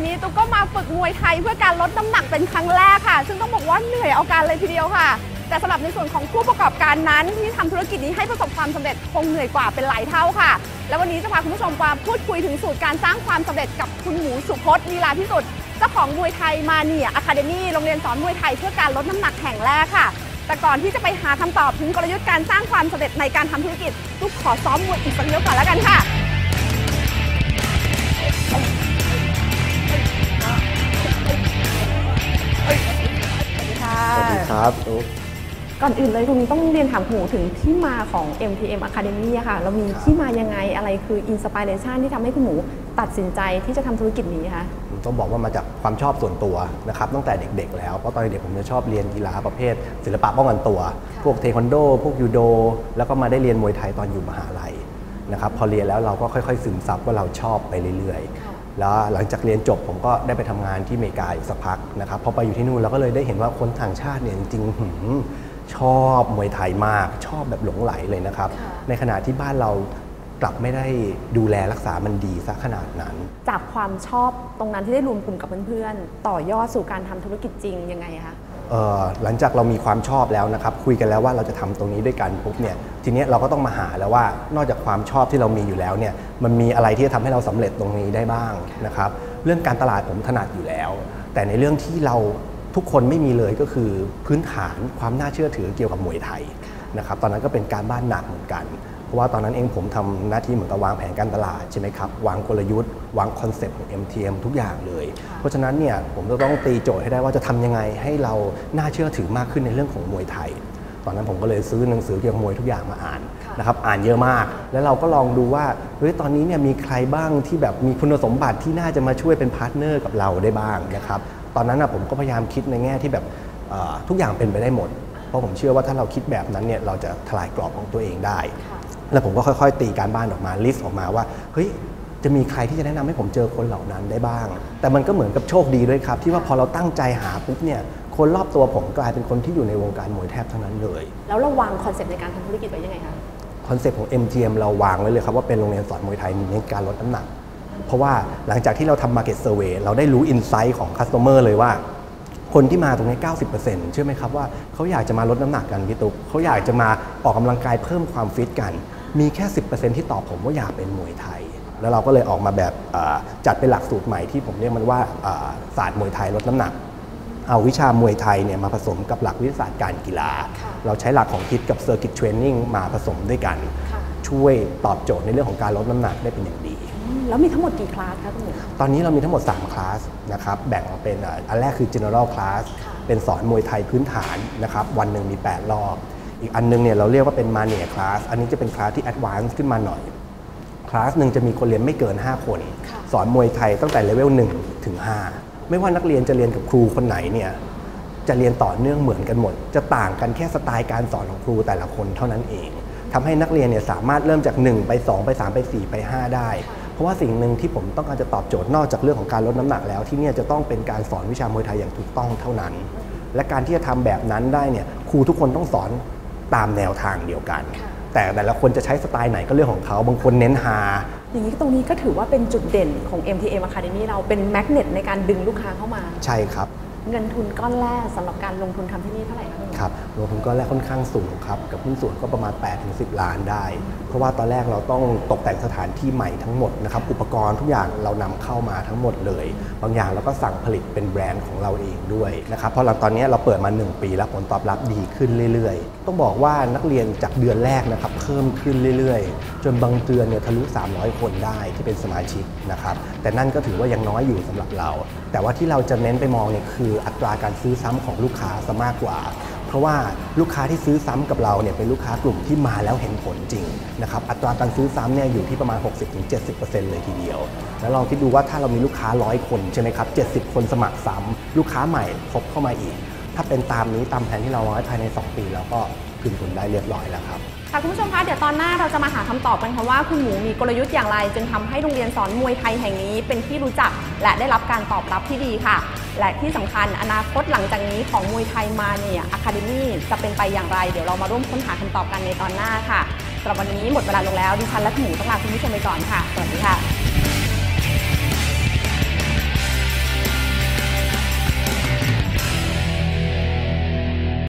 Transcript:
ห็นอยู่ขณะนี้ตุ๊กก็มาฝึกมวยไทยเพื่อการลดน้ำหนักเป็นครั้งแรกค่ะ ซึ่งต้องบอกว่าเหนื่อยเอาการเลยทีเดียวค่ะ แต่สำหรับในส่วนของผู้ประกอบการนั้น ที่ทำธุรกิจนี้ให้ประสบความสำเร็จคงเหนื่อยกว่าเป็นหลายเท่าค่ะ และวันนี้จะพาคุณผู้ชมมาพูดคุยถึงสูตรการสร้างความสำเร็จกับคุณหมูสุพจน์ลีลาพิสุทธิ์เจ้าของมวยไทยมาเนียอะคาเดมี่โรงเรียนสอนมวยไทยเพื่อการลดน้ำหนักแห่งแรกค่ะ แต่ก่อนที่จะไปหาคำตอบถึงกลยุทธ์การสร้างความสำเร็จในการทำธุรกิจตุ๊กขอซ้อมมวยอีกสักยกก่อนแล้วกันค่ะ สวัสดีครับตุ๊กก่อนอื่นเลยคุณต้องเรียนถามคุณหมูถึงที่มาของ MTM Academy อะค่ะ เรามีที่มายังไงอะไรคืออินสปิเรชันที่ทำให้คุณหมูตัดสินใจที่จะทำธุรกิจนี้คะผมต้องบอกว่ามาจากความชอบส่วนตัวนะครับตั้งแต่เด็กๆ แล้วเพราะตอนเด็กผมจะชอบเรียนกีฬาประเภท ศิลปะป้องกันตัว พวกเทควันโด พวกยูโด แล้วก็มาได้เรียนมวยไทยตอนอยู่มหาลัยนะครับพอเรียนแล้วเราก็ค่อยๆ ซึมซับว่าเราชอบไปเรื่อยๆ แล้วหลังจากเรียนจบผมก็ได้ไปทำงานที่อเมริกาอยู่สักพักนะครับพอไปอยู่ที่นู่นเราก็เลยได้เห็นว่าคนต่างชาติเนี่ยจริงๆหืมชอบมวยไทยมาก ชอบแบบหลงไหลเลยนะครับ ในขณะที่บ้านเรากลับไม่ได้ดูแลรักษามันดีซะขนาดนั้น จากความชอบตรงนั้นที่ได้รวมกลุ่มกับเพื่อนๆต่อยอดสู่การทำธุรกิจจริงยังไงคะเอ่อ หลังจากเรามีความชอบแล้วนะครับ คุยกันแล้วว่าเราจะทำตรงนี้ด้วยกันปุ๊บเนี่ยทีนี้เราก็ต้องมาหาแล้วว่านอกจากความชอบที่เรามีอยู่แล้วเนี่ยมันมีอะไรที่จะทำให้เราสำเร็จตรงนี้ได้บ้างนะครับเรื่องการตลาดผมถนัดอยู่แล้ว แต่ในเรื่องที่เราทุกคนไม่มีเลยก็คือพื้นฐานความน่าเชื่อถือเกี่ยวกับมวยไทยนะครับตอนนั้นก็เป็นการบ้านหนักเหมือนกัน เพราะว่าตอนนั้นเองผมทำหน้าที่เหมือนกับวางแผนการตลาดใช่ไหมครับ วางกลยุทธ์ วางคอนเซปต์ของ MTM ทุกอย่างเลย เพราะฉะนั้นเนี่ยผมจะต้องตีโจทย์ให้ได้ว่าจะทำยังไงให้เราน่าเชื่อถือมากขึ้นในเรื่องของมวยไทย ตอนนั้นผมก็เลยซื้อหนังสือเกี่ยวกับมวยทุกอย่างมาอ่านนะครับอ่านเยอะมาก แล้วเราก็ลองดูว่าเฮ้ยตอนนี้เนี่ยมีใครบ้างที่แบบมีคุณสมบัติที่น่าจะมาช่วยเป็นพาร์ทเนอร์กับเราได้บ้างนะครับตอนนั้นนะผมก็พยายามคิดในแง่ที่แบบเอ่อทุกอย่างเป็นไปได้หมด เพราะผมเชื่อว่าถ้าเราคิดแบบนั้นเนี่ยเราจะทลายกรอบของตัวเองได้ แล้วผมก็ค่อยๆ ตีการบ้านออกมาลิสต์ออกมาว่าเฮ้ยจะมีใครที่จะแนะนำให้ผมเจอคนเหล่านั้นได้บ้าง แต่มันก็เหมือนกับโชคดีด้วยครับ ที่ว่าพอเราตั้งใจหาปุ๊บเนี่ยคนรอบตัวผมกลายเป็นคนที่อยู่ในวงการมวยแทบทั้งนั้นเลย แล้วเราวางคอนเซ็ปต์ในการทำธุรกิจไว้ยังไงคะคอนเซ็ปต์ของ MGM เราวางไว้เลยครับว่าเป็นโรงเรียนสอนมวยไทยเน้นการลดน้ำหนัก เพราะว่าหลังจากที่เราทำ Market Survey เราได้รู้อินไซต์ของ Customer เลยว่าคนที่มาตรงนี้ 90%เชื่อไหมครับว่าเขาอยากจะมาลดน้ำหนักกันพี่ตุ๊กเขาอยากจะมาออกกำลังกายเพิ่มความฟิตกัน มีแค่ 10%ที่ตอบผมว่าอยากเป็นมวยไทย แล้วเราก็เลยออกมาแบบเอ่อจัดเป็นหลักสูตรใหม่ที่ผมเรียกมันว่าเอ่อศาสตร์มวยไทยลดน้ำหนัก เอาวิชามวยไทยเนี่ยมาผสมกับหลักวิทยาศาสตร์การกีฬาค่ะเราใช้หลักของคิดกับ Circuit Training มาผสมด้วยกันค่ะช่วยตอบโจทย์ในเรื่องของการลดน้ำหนักได้เป็นอย่างดีอืมแล้วมีทั้งหมดกี่คลาสคะคุณหมูตอนนี้เรามีทั้งหมด 3 คลาสนะครับ แบ่งออกเป็นอะอันแรกคือ general class ค่ะเป็นสอนมวยไทยพื้นฐานนะครับ วันหนึ่งมี 8 รอบ อีกอันนึงเนี่ยเราเรียกว่าเป็น mania class อันนี้จะเป็นคลาสที่ advance ขึ้นมาหน่อยคลาสหนึ่งจะมีคนเรียนไม่เกิน 5 คนค่ะสอนมวยไทยตั้งแต่เลเวล1ถึง 5 ไม่ว่านักเรียนจะเรียนกับครูคนไหนเนี่ยจะเรียนต่อเนื่องเหมือนกันหมด จะต่างกันแค่สไตล์การสอนของครูแต่ละคนเท่านั้นเองทำให้นักเรียนเนี่ยสามารถเริ่มจาก 1 ไป 2 ไป 3 ไป 4 ไป 5 ได้ เพราะว่าสิ่งหนึ่งที่ผมต้องการจะตอบโจทย์นอกจากเรื่องของการลดน้ำหนักแล้ว ที่เนี่ยจะต้องเป็นการสอนวิชามวยไทยอย่างถูกต้องเท่านั้น และการที่จะทำแบบนั้นได้เนี่ยครูทุกคนต้องสอน ตามแนวทางเดียวกัน แต่แต่ละคนจะใช้สไตล์ไหนก็เรื่องของเขา บางคนเน้นฮาอย่างนี้ตรงนี้ก็ถือว่าเป็นจุดเด่นของ MTM Academy เราเป็นแมกเนตในการดึงลูกค้าเข้ามา ใช่ครับ เงินทุนก้อนแรกสำหรับการลงทุนทำที่นี่เท่าไหร่คะคุณหมูครับรวมทุนก้อนแรกค่อนข้างสูงครับ กับหุ้นส่วนก็ประมาณ 8-10 ล้านได้ เพราะว่าตอนแรกเราต้องตกแต่งสถานที่ใหม่ทั้งหมดนะครับ อุปกรณ์ทุกอย่างเรานำเข้ามาทั้งหมดเลย บางอย่างเราก็สั่งผลิตเป็นแบรนด์ของเราเองด้วยนะครับเพราะเราตอนนี้เราเปิดมา 1 ปีแล้วผลตอบรับดีขึ้นเรื่อยๆ ต้องบอกว่านักเรียนจากเดือนแรกนะครับเพิ่มขึ้นเรื่อยๆ จนบางเดือนเนี่ยทะลุ 300 คนได้ที่เป็นสมาชิกนะครับแต่นั่นก็ถือว่ายังน้อยอยู่สำหรับเรา แต่ว่าที่เราจะเน้นไปมองเนี่ยคือืออัตราการซื้อซ้ำของลูกค้าซะมากกว่า เพราะว่าลูกค้าที่ซื้อซ้ำกับเราเนี่ยเป็นลูกค้ากลุ่มที่มาแล้วเห็นผลจริงนะครับอัตราการซื้อซ้ำเนี่ยอยู่ที่ประมาณ 60-70%เลยทีเดียว แล้วลองคิดดูว่าถ้าเรามีลูกค้าร้อยคนใช่ไหมครับ 70 คนสมัครซ้ำลูกค้าใหม่พบเข้ามาอีก ถ้าเป็นตามนี้ตามแผนที่เราวางไว้ภายใน 2 ปีแล้วก็คืนทุนได้เรียบร้อยแล้วครับค่ะคุณผู้ชมคะเดี๋ยวตอนหน้าเราจะมาหาคำตอบกันค่ะว่าคุณหมูมีกลยุทธ์อย่างไร จึงทำให้โรงเรียนสอนมวยไทยแห่งนี้เป็นที่รู้จัก และได้รับการตอบรับที่ดีค่ะ และที่สำคัญอนาคตหลังจากนี้ของมวยไทยมาเนี่ยอะคาเดมี่จะเป็นไปอย่างไร เดี๋ยวเรามาร่วมค้นหาคำตอบกันในตอนหน้าค่ะสำหรับวันนี้หมดเวลาลงแล้วดิฉันและหมูต้องลาคุณผู้ชมไปก่อนค่ะ สวัสดีค่ะ